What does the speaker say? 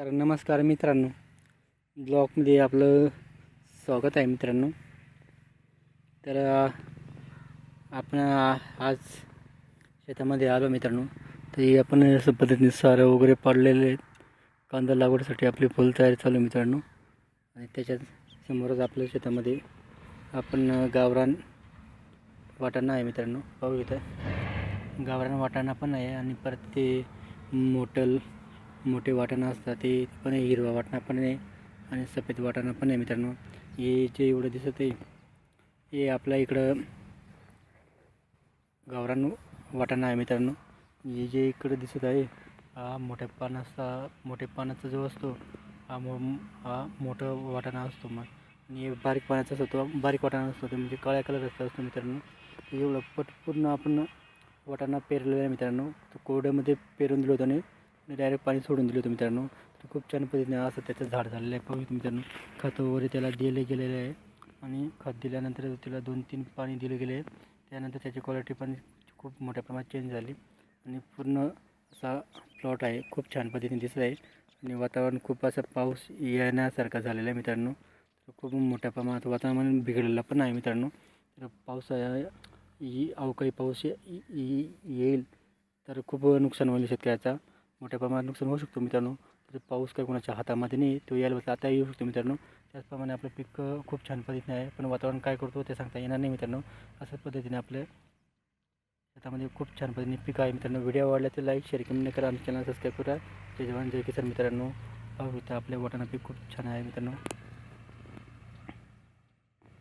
तर नमस्कार मित्रांनो. ब्लॉगमध्ये आपलं स्वागत आहे मित्रांनो. तर आपण आज शेतामध्ये आलो मित्रांनो. तर आपण असं पद्धतीने सारं वगैरे पाडलेले आहेत. कांदा लागवडीसाठी आपली फुल तयारी चालू आहे मित्रांनो. आणि त्याच्यात समोरच आपल्या शेतामध्ये आपण गावरान वाटाणा आहे मित्रांनो. पाहू इथं. गावरान वाटाणा पण आहे आणि परत ते मोटल मोठे वाटाणा असतात ते पण आहे हिरवा वाटाणा पण आहे आणि सफेद वाटाणा पण आहे मित्रांनो. हे जे एवढं दिसत आहे हे आपल्या इकडं गावरान वाटाणा आहे मित्रांनो. हे जे इकडं दिसत आहे हा मोठ्या पानाचा मोठ्या पानाचा जो असतो हा मो हा मोठा वाटाणा असतो मग. आणि हे बारीक पाण्याचा असतो बारीक वाटाणा असतो ते म्हणजे काळ्या कलरचा असतो मित्रांनो. एवढं पट पूर्ण आपण वाटाणा पेरलेला आहे मित्रांनो. तो कोरड्यामध्ये पेरून दिलं होतं आणि डायरेक्ट पाणी सोडून दिलं होतं मित्रांनो. तर खूप छान पद्धतीने असं त्याचं झाड झालेलं आहे. पाहू मित्रांनो खत वगैरे त्याला दिले गेलेलं आहे. आणि खत दिल्यानंतर त्याला दोन तीन पाणी दिले गेले त्यानंतर त्याची क्वालिटी पण खूप मोठ्या प्रमाणात चेंज झाली. आणि पूर्ण असा प्लॉट आहे. खूप छान पद्धतीने दिसत आहे. आणि वातावरण खूप असं पाऊस येण्यासारखा झालेला आहे मित्रांनो. तर खूप मोठ्या प्रमाणात वातावरण बिघडलेलं पण आहे मित्रांनो. तर पाऊस ही अवकाळी पाऊस येईल तर खूप नुकसान होईल शेतकऱ्याचा मोठ्या प्रमाणात नुकसान होऊ शकतो मित्रांनो. पाऊस काय कोणाच्या हातामध्ये नाही तो यायला बसला आता येऊ शकतो मित्रांनो. त्याचप्रमाणे आपलं पीक खूप छान पद्धतीने आहे पण वातावरण काय करतो ते सांगता येणार नाही मित्रांनो. अशाच पद्धतीने आपलं शेतामध्ये खूप छान पद्धतीने पीक आहे मित्रांनो. व्हिडिओ आवडला तर लाईक शेअर कमेंट करा. आमच्या चॅनल सबस्क्राईब करा. जय जवान जय किसान मित्रांनो. पाहू आपल्या वाटाणा पीक खूप छान आहे मित्रांनो.